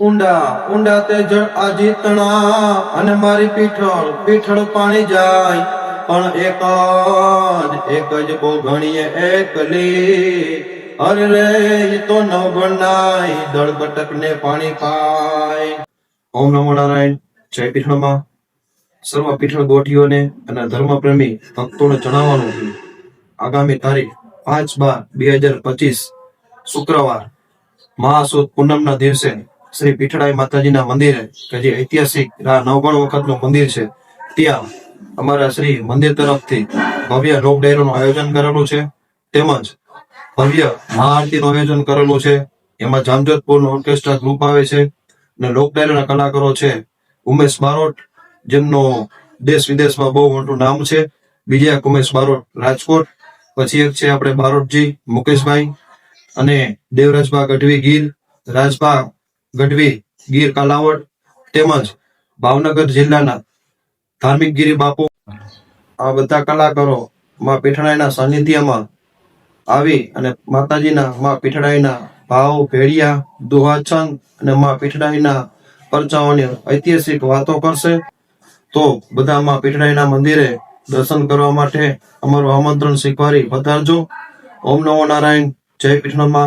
ઊંડા ઊંડા તે જળ આજીતણા, અને મારી પીઠળ પીઠળ પાણી જાય. પણ એક જ એક જ બહુ ઘણીએ એકલી. અરે રે તો ન ગણાય, દળ કટક ને પાણી પાય. ઓમ નમો નારાયણ, જય પીઠળમાં. સર્વ પીઠળ ગોઠીઓને અને ધર્મપ્રેમી ભક્તોને જણાવવાનું છે. આગામી તારીખ પાંચ બાર બે હજાર પચીસ, શુક્રવાર, મહાસુદ પૂનમના દિવસે શ્રી પીઠળાઈ માતાજીના મંદિરે, કે જે ઐતિહાસિક નવગણ વખતનું મંદિર છે, ત્યાં અમારા શ્રી મંદિર તરફથી ભવ્ય રોપ ડાયરોનું આયોજન કરેલું છે. તેમજ ભવ્ય મહાઆરતીનું આયોજન કરેલું છે. એમાં જામજોધપુરનું ઓર્કેસ્ટ્રા ગ્રુપ આવે છે અને લોક ડાયરોના કલાકારો છે. ઉમેશ બારોટ, જેમનો દેશ વિદેશમાં બહુ મોટું નામ છે. બીજા એક ઉમેશ બારોટ રાજકોટ, પછી એક છે આપણે બારોટજી, મુકેશભાઈ અને દેવરાજભા ગઢવી ગીર રાજભા ગઢવી, ગીર કાલાવડ તેમજ ભાવનગર જિલ્લાના ધાર્મિક ગીરી બાપુ. આ બધા કલાકારો માં પીઠણાઈના સાનિધ્યમાં આવી અને માતાજીના માં પીઠડાઈના ભાવ ભેડિયા દુહાચંદ અને માં પીઠડાઈના પરચાઓની ઐતિહાસિક વાતો કરશે. તો બધા માં પીઠડાઈના મંદિરે દર્શન કરવા માટે અમારું આમંત્રણ સ્વીકારી પધારજો ઓમ નમો નારાયણ. જય પીઠણમાં